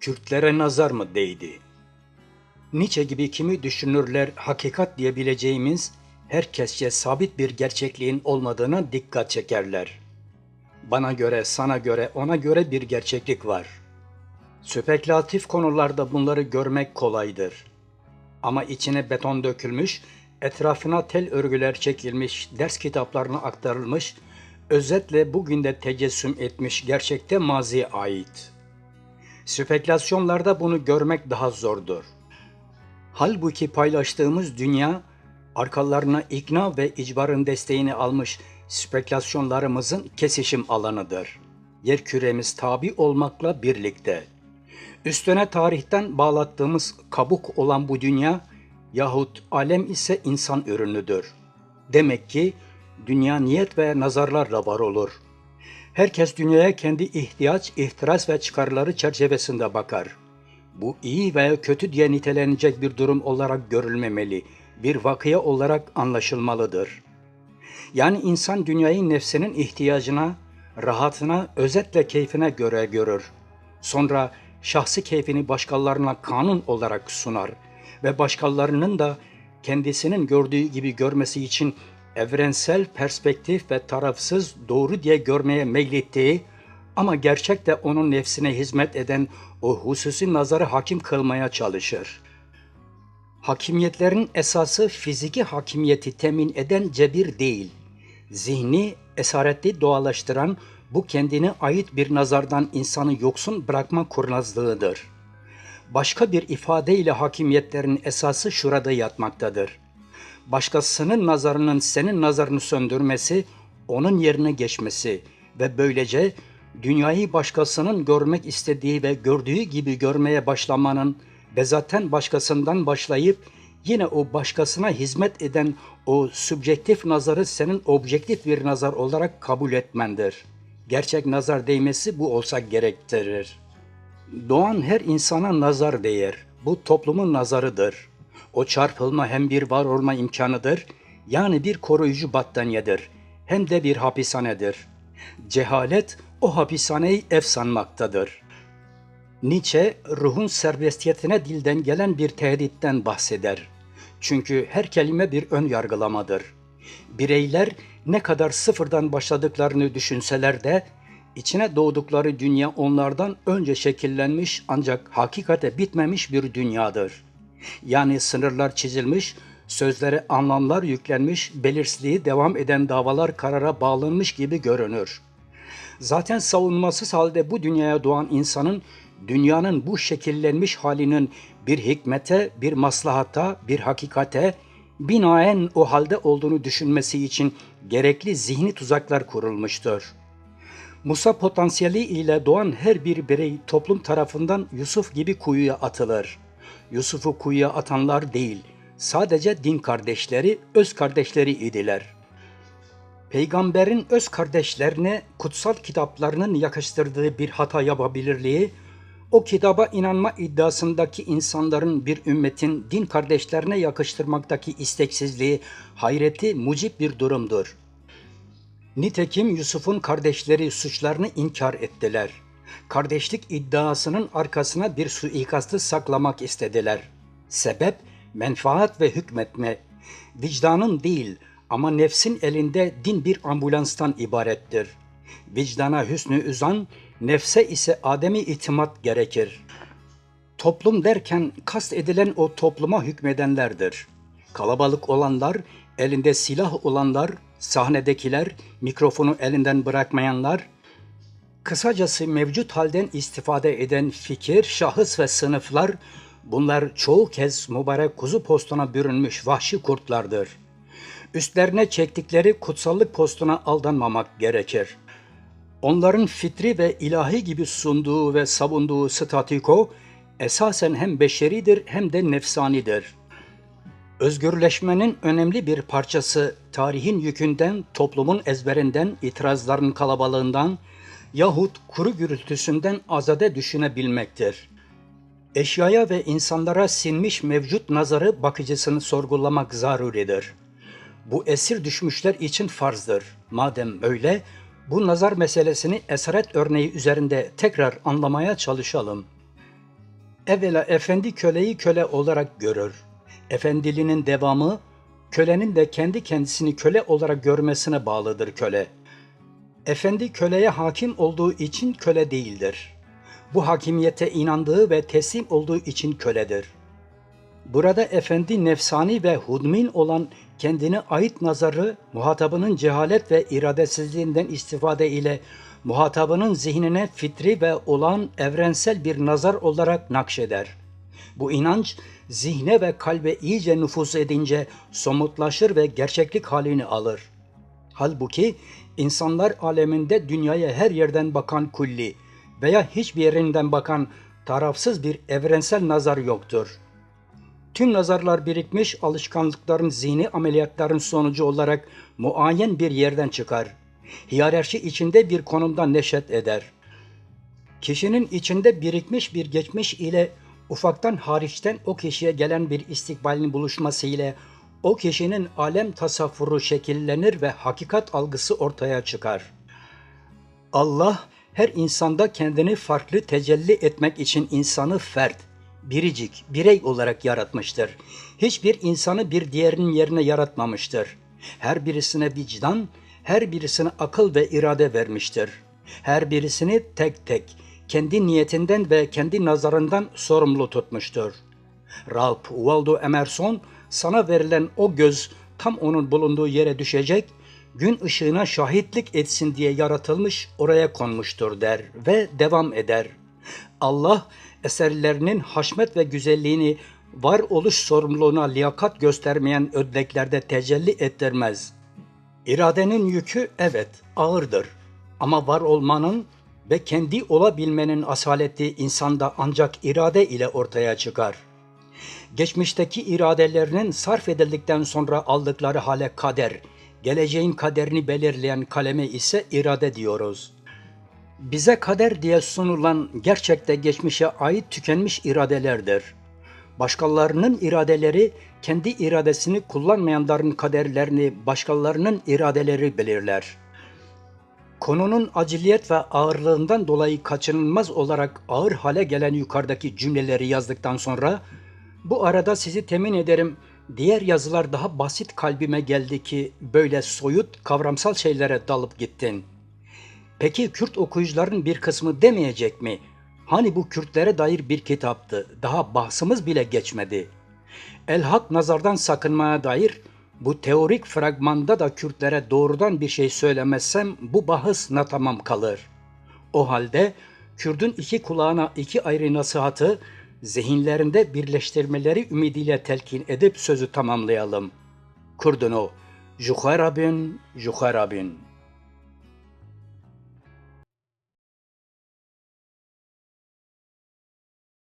Kürtlere nazar mı değdi? Nietzsche gibi kimi düşünürler hakikat diyebileceğimiz herkesçe sabit bir gerçekliğin olmadığına dikkat çekerler. Bana göre, sana göre, ona göre bir gerçeklik var. Spekülatif konularda bunları görmek kolaydır. Ama içine beton dökülmüş, etrafına tel örgüler çekilmiş, ders kitaplarına aktarılmış, özetle bugün de tecessüm etmiş gerçekte maziye ait. Spekülasyonlarda bunu görmek daha zordur. Halbuki paylaştığımız dünya, arkalarına ikna ve icbarın desteğini almış spekülasyonlarımızın kesişim alanıdır. Yer küremiz tabi olmakla birlikte. Üstüne tarihten bağlattığımız kabuk olan bu dünya yahut alem ise insan ürünüdür. Demek ki dünya niyet ve nazarlarla var olur. Herkes dünyaya kendi ihtiyaç, ihtiras ve çıkarları çerçevesinde bakar. Bu iyi veya kötü diye nitelenecek bir durum olarak görülmemeli, bir vakıya olarak anlaşılmalıdır. Yani insan dünyayı nefsinin ihtiyacına, rahatına, özetle keyfine göre görür. Sonra şahsi keyfini başkalarına kanun olarak sunar ve başkalarının da kendisinin gördüğü gibi görmesi için evrensel perspektif ve tarafsız doğru diye görmeye meylettiği ama gerçekte onun nefsine hizmet eden o hususi nazarı hakim kılmaya çalışır. Hakimiyetlerin esası fiziki hakimiyeti temin eden cebir değil, zihni esaretli doğalaştıran bu kendine ait bir nazardan insanı yoksun bırakma kurnazlığıdır. Başka bir ifadeyle hakimiyetlerin esası şurada yatmaktadır. Başkasının nazarının senin nazarını söndürmesi, onun yerine geçmesi ve böylece dünyayı başkasının görmek istediği ve gördüğü gibi görmeye başlamanın ve zaten başkasından başlayıp yine o başkasına hizmet eden o subjektif nazarı senin objektif bir nazar olarak kabul etmendir. Gerçek nazar değmesi bu olsa gerektirir. Doğan her insana nazar değer. Bu toplumun nazarıdır. O çarpılma hem bir var olma imkanıdır, yani bir koruyucu battaniyedir, hem de bir hapishanedir. Cehalet o hapishaneyi ev sanmaktadır. Nietzsche ruhun serbestiyetine dilden gelen bir tehditten bahseder. Çünkü her kelime bir ön yargılamadır. Bireyler ne kadar sıfırdan başladıklarını düşünseler de içine doğdukları dünya onlardan önce şekillenmiş ancak hakikate bitmemiş bir dünyadır. Yani sınırlar çizilmiş, sözlere anlamlar yüklenmiş, belirsizliği devam eden davalar karara bağlanmış gibi görünür. Zaten savunmasız halde bu dünyaya doğan insanın dünyanın bu şekillenmiş halinin bir hikmete, bir maslahata, bir hakikate binaen o halde olduğunu düşünmesi için gerekli zihni tuzaklar kurulmuştur. Musa potansiyeli ile doğan her bir birey toplum tarafından Yusuf gibi kuyuya atılır. Yusuf'u kuyuya atanlar değil, sadece din kardeşleri, öz kardeşleri idiler. Peygamberin öz kardeşlerine kutsal kitaplarının yakıştırdığı bir hata yapabilirliği, o kitaba inanma iddiasındaki insanların bir ümmetin din kardeşlerine yakıştırmaktaki isteksizliği, hayreti mucip bir durumdur. Nitekim Yusuf'un kardeşleri suçlarını inkar ettiler. Kardeşlik iddiasının arkasına bir suikastı saklamak istediler. Sebep menfaat ve hükmetme. Vicdanın değil ama nefsin elinde din bir ambulanstan ibarettir. Vicdana hüsnü üzan, nefse ise ademi itimat gerekir. Toplum derken kast edilen o topluma hükmedenlerdir. Kalabalık olanlar, elinde silah olanlar, sahnedekiler, mikrofonu elinden bırakmayanlar, kısacası mevcut halden istifade eden fikir, şahıs ve sınıflar, bunlar çoğu kez mübarek kuzu postuna bürünmüş vahşi kurtlardır. Üstlerine çektikleri kutsallık postuna aldanmamak gerekir.'' Onların fitri ve ilahi gibi sunduğu ve savunduğu statiko esasen hem beşeridir hem de nefsanidir. Özgürleşmenin önemli bir parçası tarihin yükünden, toplumun ezberinden, itirazların kalabalığından yahut kuru gürültüsünden azade düşünebilmektir. Eşyaya ve insanlara sinmiş mevcut nazarı bakıcısını sorgulamak zaruridir. Bu esir düşmüşler için farzdır. Madem öyle, bu nazar meselesini esaret örneği üzerinde tekrar anlamaya çalışalım. Evvela efendi köleyi köle olarak görür. Efendiliğinin devamı, kölenin de kendi kendisini köle olarak görmesine bağlıdır köle. Efendi köleye hakim olduğu için köle değildir. Bu hakimiyete inandığı ve teslim olduğu için köledir. Burada efendi nefsani ve hudmin olan kendine ait nazarı muhatabının cehalet ve iradesizliğinden istifade ile muhatabının zihnine fitri ve olan evrensel bir nazar olarak nakşeder. Bu inanç zihne ve kalbe iyice nüfuz edince somutlaşır ve gerçeklik halini alır. Halbuki insanlar aleminde dünyaya her yerden bakan kulli veya hiçbir yerinden bakan tarafsız bir evrensel nazar yoktur. Tüm nazarlar birikmiş alışkanlıkların zihni ameliyatların sonucu olarak muayyen bir yerden çıkar. Hiyerarşi içinde bir konumda neşet eder. Kişinin içinde birikmiş bir geçmiş ile ufaktan hariçten o kişiye gelen bir istikbalin buluşması ile o kişinin alem tasavvuru şekillenir ve hakikat algısı ortaya çıkar. Allah her insanda kendini farklı tecelli etmek için insanı fert, biricik, birey olarak yaratmıştır. Hiçbir insanı bir diğerinin yerine yaratmamıştır. Her birisine vicdan, her birisine akıl ve irade vermiştir. Her birisini tek tek, kendi niyetinden ve kendi nazarından sorumlu tutmuştur. Ralph Waldo Emerson, sana verilen o göz tam onun bulunduğu yere düşecek, gün ışığına şahitlik etsin diye yaratılmış, oraya konmuştur der ve devam eder. Allah eserlerinin haşmet ve güzelliğini varoluş sorumluluğuna liyakat göstermeyen ödleklerde tecelli ettirmez. İradenin yükü evet ağırdır ama var olmanın ve kendi olabilmenin asaleti insanda ancak irade ile ortaya çıkar. Geçmişteki iradelerinin sarf edildikten sonra aldıkları hale kader, geleceğin kaderini belirleyen kaleme ise irade diyoruz. Bize kader diye sunulan gerçekte geçmişe ait tükenmiş iradelerdir. Başkalarının iradeleri kendi iradesini kullanmayanların kaderlerini başkalarının iradeleri belirler. Konunun aciliyet ve ağırlığından dolayı kaçınılmaz olarak ağır hale gelen yukarıdaki cümleleri yazdıktan sonra bu arada sizi temin ederim diğer yazılar daha basit kalbime geldi ki böyle soyut kavramsal şeylere dalıp gittin. Peki Kürt okuyucuların bir kısmı demeyecek mi? Hani bu Kürtlere dair bir kitaptı. Daha bahsimiz bile geçmedi. El Hak nazardan sakınmaya dair bu teorik fragmanda da Kürtlere doğrudan bir şey söylemezsem bu bahis na tamam kalır. O halde Kürdün iki kulağına iki ayrı nasihatı zihinlerinde birleştirmeleri ümidiyle telkin edip sözü tamamlayalım. Kurdun o, Juharabin, Juharabin.